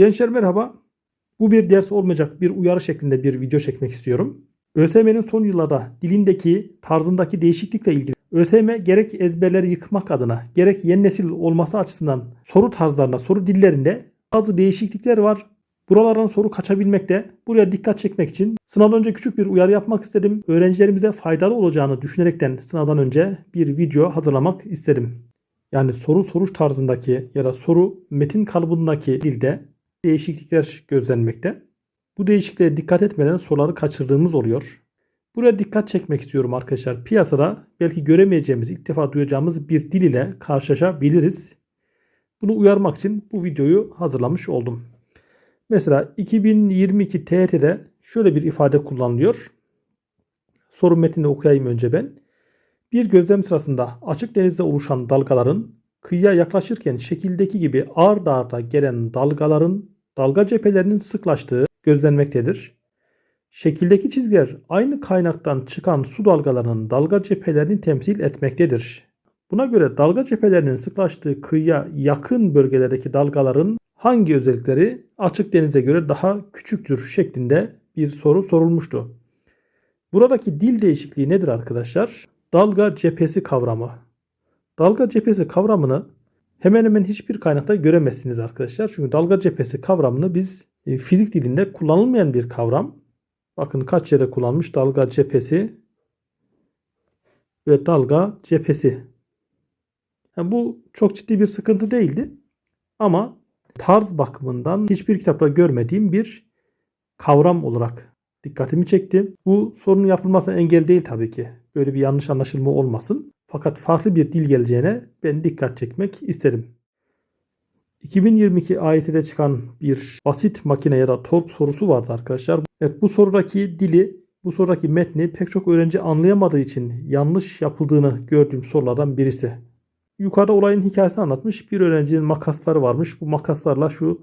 Gençler merhaba. Bu bir ders olmayacak bir uyarı şeklinde bir video çekmek istiyorum. ÖSYM'nin son yıllarda dilindeki, tarzındaki değişiklikle ilgili ÖSYM gerek ezberleri yıkmak adına gerek yeni nesil olması açısından soru tarzlarında, soru dillerinde bazı değişiklikler var. Buralardan soru kaçabilmekte. Buraya dikkat çekmek için sınavdan önce küçük bir uyarı yapmak istedim. Öğrencilerimize faydalı olacağını düşünerekten sınavdan önce bir video hazırlamak istedim. Yani soru soruş tarzındaki ya da soru metin kalıbındaki dilde değişiklikler gözlenmekte. Bu değişikliğe dikkat etmeden soruları kaçırdığımız oluyor. Buraya dikkat çekmek istiyorum arkadaşlar. Piyasada belki göremeyeceğimiz, ilk defa duyacağımız bir dil ile karşılaşabiliriz. Bunu uyarmak için bu videoyu hazırlamış oldum. Mesela 2022 TYT'de şöyle bir ifade kullanılıyor. Soru metnini okuyayım önce ben. Bir gözlem sırasında açık denizde oluşan dalgaların kıyıya yaklaşırken şekildeki gibi ard arda gelen dalgaların dalga cephelerinin sıklaştığı gözlenmektedir. Şekildeki çizgiler aynı kaynaktan çıkan su dalgalarının dalga cephelerini temsil etmektedir. Buna göre dalga cephelerinin sıklaştığı kıyıya yakın bölgelerdeki dalgaların hangi özellikleri açık denize göre daha küçüktür şeklinde bir soru sorulmuştu. Buradaki dil değişikliği nedir arkadaşlar? Dalga cephesi kavramı. Dalga cephesi kavramını hemen hemen hiçbir kaynakta göremezsiniz arkadaşlar. Çünkü dalga cephesi kavramını biz e, fizik dilinde kullanılmayan bir kavram. Bakın kaç yere kullanmış dalga cephesi ve dalga cephesi. Yani bu çok ciddi bir sıkıntı değildi. Ama tarz bakımından hiçbir kitapta görmediğim bir kavram olarak dikkatimi çekti. Bu sorunun yapılmasına engel değil tabii ki. Böyle bir yanlış anlaşılma olmasın. Fakat farklı bir dil geleceğine ben dikkat çekmek isterim. 2022 AYT'de çıkan bir basit makine ya da tork sorusu vardı arkadaşlar. Evet bu sorudaki dili, bu sorudaki metni pek çok öğrenci anlayamadığı için yanlış yapıldığını gördüğüm sorulardan birisi. Yukarıda olayın hikayesini anlatmış. Bir öğrencinin makasları varmış. Bu makaslarla şu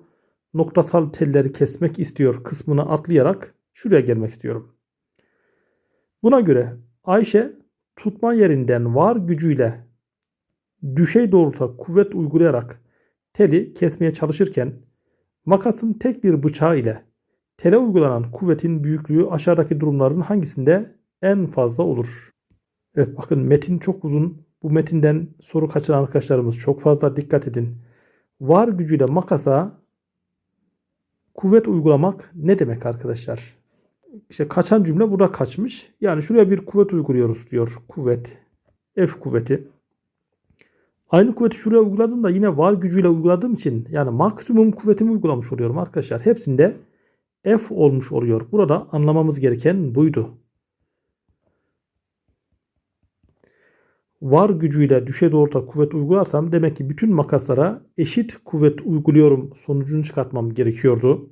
noktasal telleri kesmek istiyor kısmını atlayarak şuraya gelmek istiyorum. Buna göre Ayşe tutma yerinden var gücüyle düşey doğrultuda kuvvet uygulayarak teli kesmeye çalışırken makasın tek bir bıçağı ile tele uygulanan kuvvetin büyüklüğü aşağıdaki durumların hangisinde en fazla olur? Evet bakın metin çok uzun. Bu metinden soru kaçıran arkadaşlarımız çok fazla dikkat edin. Var gücüyle makasa kuvvet uygulamak ne demek arkadaşlar? İşte kaçan cümle burada kaçmış. Yani şuraya bir kuvvet uyguluyoruz diyor. Kuvvet. F kuvveti. Aynı kuvveti şuraya uyguladığımda yine var gücüyle uyguladığım için yani maksimum kuvvetimi uygulamış oluyorum arkadaşlar. Hepsinde F olmuş oluyor. Burada anlamamız gereken buydu. Var gücüyle düşe doğrultuda kuvvet uygularsam demek ki bütün makaslara eşit kuvvet uyguluyorum sonucunu çıkartmam gerekiyordu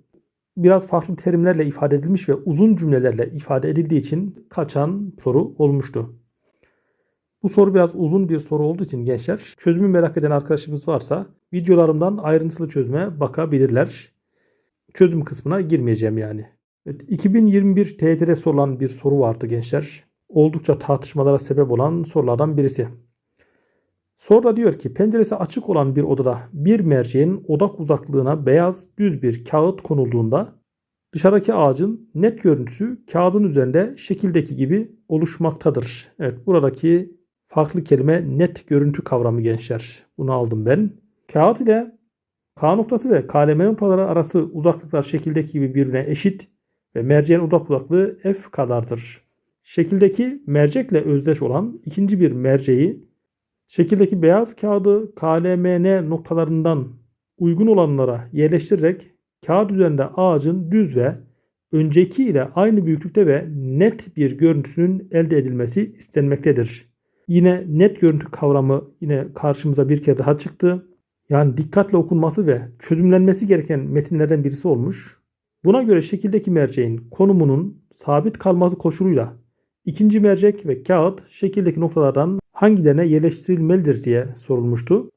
biraz farklı terimlerle ifade edilmiş ve uzun cümlelerle ifade edildiği için kaçan soru olmuştu. Bu soru biraz uzun bir soru olduğu için gençler çözümü merak eden arkadaşımız varsa videolarımdan ayrıntılı çözüme bakabilirler. Çözüm kısmına girmeyeceğim yani. Evet, 2021 TYT'de sorulan bir soru vardı gençler. Oldukça tartışmalara sebep olan sorulardan birisi. Sonra diyor ki penceresi açık olan bir odada bir merceğin odak uzaklığına beyaz düz bir kağıt konulduğunda dışarıdaki ağacın net görüntüsü kağıdın üzerinde şekildeki gibi oluşmaktadır. Evet buradaki farklı kelime net görüntü kavramı gençler. Bunu aldım ben. Kağıt ile K noktası ve KLM noktaları arası uzaklıklar şekildeki gibi birbirine eşit ve merceğin odak uzaklığı F kadardır. Şekildeki mercekle özdeş olan ikinci bir merceği Şekildeki beyaz kağıdı KLMN noktalarından uygun olanlara yerleştirerek kağıt üzerinde ağacın düz ve önceki ile aynı büyüklükte ve net bir görüntüsünün elde edilmesi istenmektedir. Yine net görüntü kavramı yine karşımıza bir kere daha çıktı. Yani dikkatle okunması ve çözümlenmesi gereken metinlerden birisi olmuş. Buna göre şekildeki merceğin konumunun sabit kalması koşuluyla ikinci mercek ve kağıt şekildeki noktalardan hangilerine yerleştirilmelidir diye sorulmuştu.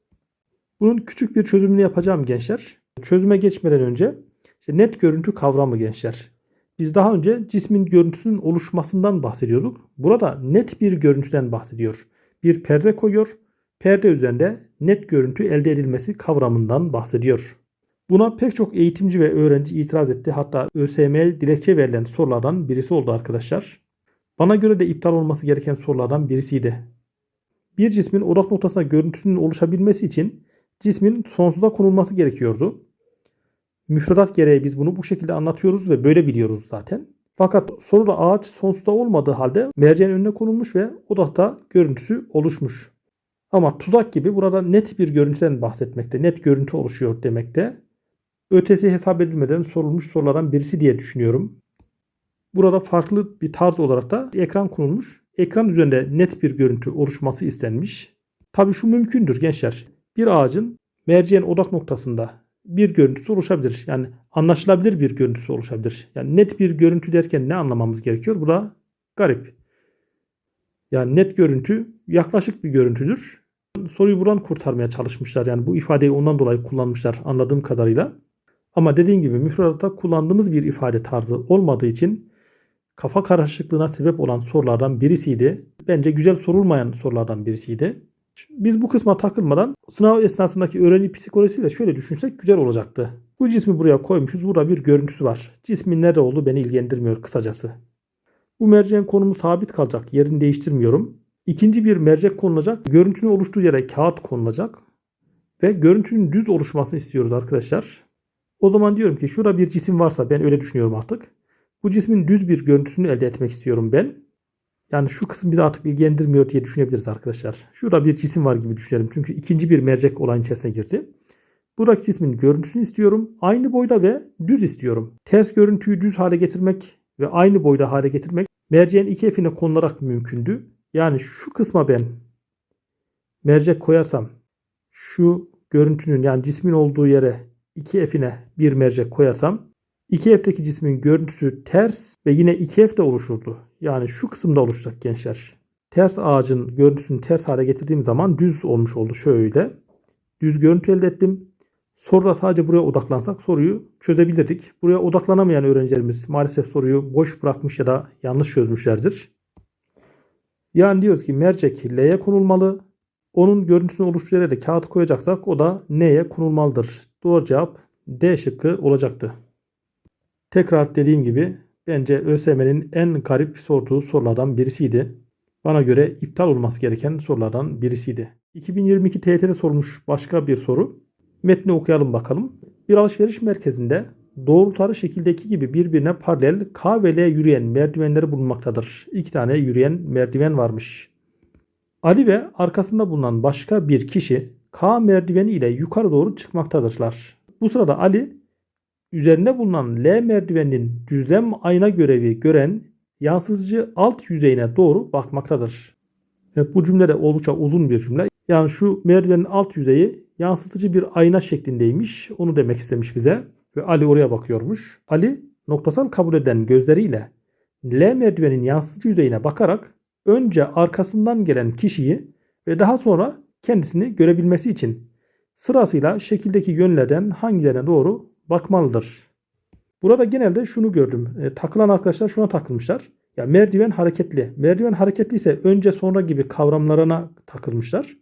Bunun küçük bir çözümünü yapacağım gençler. Çözüme geçmeden önce işte net görüntü kavramı gençler. Biz daha önce cismin görüntüsünün oluşmasından bahsediyorduk. Burada net bir görüntüden bahsediyor. Bir perde koyuyor. Perde üzerinde net görüntü elde edilmesi kavramından bahsediyor. Buna pek çok eğitimci ve öğrenci itiraz etti. Hatta ÖSYM'ye dilekçe verilen sorulardan birisi oldu arkadaşlar. Bana göre de iptal olması gereken sorulardan birisiydi. Bir cismin odak noktasına görüntüsünün oluşabilmesi için cismin sonsuza konulması gerekiyordu. Müfredat gereği biz bunu bu şekilde anlatıyoruz ve böyle biliyoruz zaten. Fakat soruda ağaç sonsuzda olmadığı halde merceğin önüne konulmuş ve odakta görüntüsü oluşmuş. Ama tuzak gibi burada net bir görüntüden bahsetmekte, net görüntü oluşuyor demekte. Ötesi hesap edilmeden sorulmuş sorulardan birisi diye düşünüyorum. Burada farklı bir tarz olarak da ekran konulmuş. Ekran üzerinde net bir görüntü oluşması istenmiş. Tabii şu mümkündür gençler. Bir ağacın merceğin odak noktasında bir görüntüsü oluşabilir. Yani anlaşılabilir bir görüntüsü oluşabilir. Yani net bir görüntü derken ne anlamamız gerekiyor? Bu da garip. Yani net görüntü yaklaşık bir görüntüdür. Soruyu buradan kurtarmaya çalışmışlar. Yani bu ifadeyi ondan dolayı kullanmışlar anladığım kadarıyla. Ama dediğim gibi müfredatta kullandığımız bir ifade tarzı olmadığı için kafa karışıklığına sebep olan sorulardan birisiydi. Bence güzel sorulmayan sorulardan birisiydi. Biz bu kısma takılmadan sınav esnasındaki öğrenci psikolojisiyle şöyle düşünsek güzel olacaktı. Bu cismi buraya koymuşuz. Burada bir görüntüsü var. Cismin nerede olduğu beni ilgilendirmiyor kısacası. Bu merceğin konumu sabit kalacak. Yerini değiştirmiyorum. İkinci bir mercek konulacak. Görüntünün oluştuğu yere kağıt konulacak. Ve görüntünün düz oluşmasını istiyoruz arkadaşlar. O zaman diyorum ki şurada bir cisim varsa ben öyle düşünüyorum artık. Bu cismin düz bir görüntüsünü elde etmek istiyorum ben. Yani şu kısım bizi artık ilgilendirmiyor diye düşünebiliriz arkadaşlar. Şurada bir cisim var gibi düşünelim. Çünkü ikinci bir mercek olayın içerisine girdi. Buradaki cismin görüntüsünü istiyorum. Aynı boyda ve düz istiyorum. Ters görüntüyü düz hale getirmek ve aynı boyda hale getirmek merceğin iki efine konularak mümkündü. Yani şu kısma ben mercek koyarsam şu görüntünün yani cismin olduğu yere iki efine bir mercek koyarsam 2F'deki cismin görüntüsü ters ve yine 2F de oluşurdu. Yani şu kısımda oluşacak gençler. Ters ağacın görüntüsünü ters hale getirdiğim zaman düz olmuş oldu şöyle. Düz görüntü elde ettim. Soruda sadece buraya odaklansak soruyu çözebilirdik. Buraya odaklanamayan öğrencilerimiz maalesef soruyu boş bırakmış ya da yanlış çözmüşlerdir. Yani diyoruz ki mercek L'ye konulmalı. Onun görüntüsünü de kağıt koyacaksak o da N'ye konulmalıdır. Doğru cevap D şıkkı olacaktı. Tekrar dediğim gibi bence ÖSYM'nin en garip sorduğu sorulardan birisiydi. Bana göre iptal olması gereken sorulardan birisiydi. 2022 TYT'de sorulmuş başka bir soru. Metni okuyalım bakalım. Bir alışveriş merkezinde doğrultuları şekildeki gibi birbirine paralel K ve L yürüyen merdivenleri bulunmaktadır. İki tane yürüyen merdiven varmış. Ali ve arkasında bulunan başka bir kişi K merdiveni ile yukarı doğru çıkmaktadırlar. Bu sırada Ali üzerine bulunan L merdiveninin düzlem ayna görevi gören yansıtıcı alt yüzeyine doğru bakmaktadır. Evet, bu cümle de oldukça uzun bir cümle. Yani şu merdivenin alt yüzeyi yansıtıcı bir ayna şeklindeymiş. Onu demek istemiş bize. Ve Ali oraya bakıyormuş. Ali noktasal kabul eden gözleriyle L merdivenin yansıtıcı yüzeyine bakarak önce arkasından gelen kişiyi ve daha sonra kendisini görebilmesi için sırasıyla şekildeki yönlerden hangilerine doğru bakmalıdır. Burada genelde şunu gördüm. E, takılan arkadaşlar şuna takılmışlar. Ya merdiven hareketli. Merdiven hareketli ise önce sonra gibi kavramlarına takılmışlar.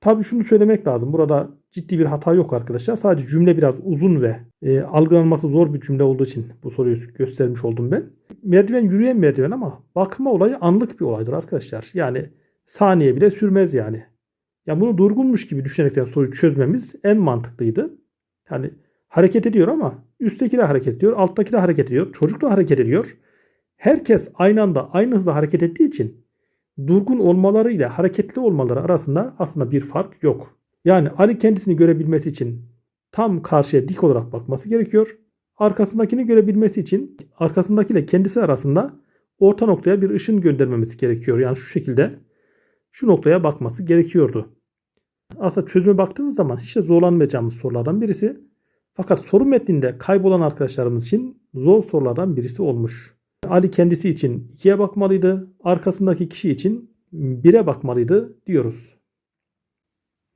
Tabii şunu söylemek lazım. Burada ciddi bir hata yok arkadaşlar. Sadece cümle biraz uzun ve e, algılanması zor bir cümle olduğu için bu soruyu göstermiş oldum ben. Merdiven yürüyen merdiven ama bakma olayı anlık bir olaydır arkadaşlar. Yani saniye bile sürmez yani. Yani bunu durgunmuş gibi düşünerekten soruyu çözmemiz en mantıklıydı. Yani hareket ediyor ama üstteki de hareket ediyor, alttaki de hareket ediyor, çocuk da hareket ediyor. Herkes aynı anda aynı hızda hareket ettiği için durgun olmaları ile hareketli olmaları arasında aslında bir fark yok. Yani Ali kendisini görebilmesi için tam karşıya dik olarak bakması gerekiyor. Arkasındakini görebilmesi için arkasındakiyle kendisi arasında orta noktaya bir ışın göndermemesi gerekiyor. Yani şu şekilde şu noktaya bakması gerekiyordu. Aslında çözüme baktığınız zaman hiç de zorlanmayacağımız sorulardan birisi. Fakat soru metninde kaybolan arkadaşlarımız için zor sorulardan birisi olmuş. Ali kendisi için 2'ye bakmalıydı. Arkasındaki kişi için 1'e bakmalıydı diyoruz.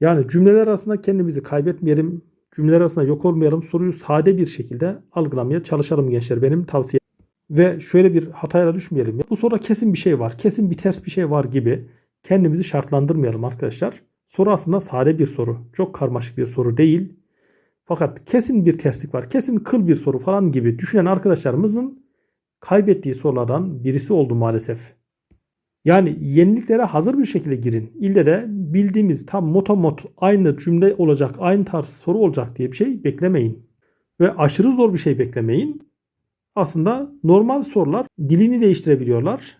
Yani cümleler arasında kendimizi kaybetmeyelim. Cümleler arasında yok olmayalım. Soruyu sade bir şekilde algılamaya çalışalım gençler. Benim tavsiyem. Ve şöyle bir hataya da düşmeyelim. Bu soruda kesin bir şey var. Kesin bir ters bir şey var gibi kendimizi şartlandırmayalım arkadaşlar. Soru aslında sade bir soru. Çok karmaşık bir soru değil. Fakat kesin bir terslik var, kesin kıl bir soru falan gibi düşünen arkadaşlarımızın kaybettiği sorulardan birisi oldu maalesef. Yani yeniliklere hazır bir şekilde girin. İlle de bildiğimiz tam motomot aynı cümle olacak, aynı tarz soru olacak diye bir şey beklemeyin. Ve aşırı zor bir şey beklemeyin. Aslında normal sorular dilini değiştirebiliyorlar.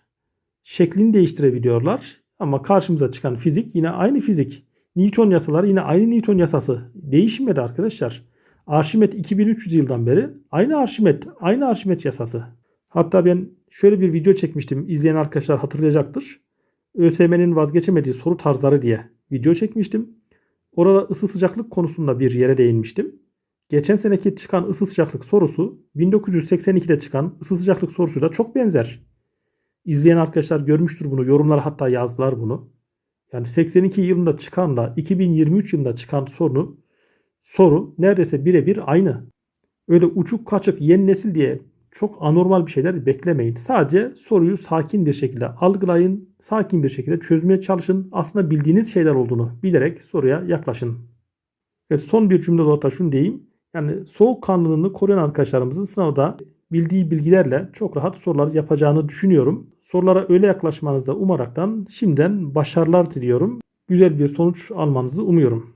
Şeklini değiştirebiliyorlar. Ama karşımıza çıkan fizik yine aynı fizik. Newton yasaları yine aynı Newton yasası. Değişmedi arkadaşlar. Arşimet 2300 yıldan beri aynı Arşimet, aynı Arşimet yasası. Hatta ben şöyle bir video çekmiştim. İzleyen arkadaşlar hatırlayacaktır. ÖSYM'nin vazgeçemediği soru tarzları diye video çekmiştim. Orada ısı sıcaklık konusunda bir yere değinmiştim. Geçen seneki çıkan ısı sıcaklık sorusu 1982'de çıkan ısı sıcaklık sorusuyla çok benzer. İzleyen arkadaşlar görmüştür bunu. Yorumlara hatta yazdılar bunu. Yani 82 yılında çıkanla 2023 yılında çıkan sorunu soru neredeyse birebir aynı. Öyle uçuk kaçık yeni nesil diye çok anormal bir şeyler beklemeyin. Sadece soruyu sakin bir şekilde algılayın, sakin bir şekilde çözmeye çalışın. Aslında bildiğiniz şeyler olduğunu bilerek soruya yaklaşın. Evet, son bir cümle olarak da şunu diyeyim. Yani soğukkanlılığını koruyan arkadaşlarımızın sınavda bildiği bilgilerle çok rahat sorular yapacağını düşünüyorum. Sorulara öyle yaklaşmanızı da umaraktan şimdiden başarılar diliyorum. Güzel bir sonuç almanızı umuyorum.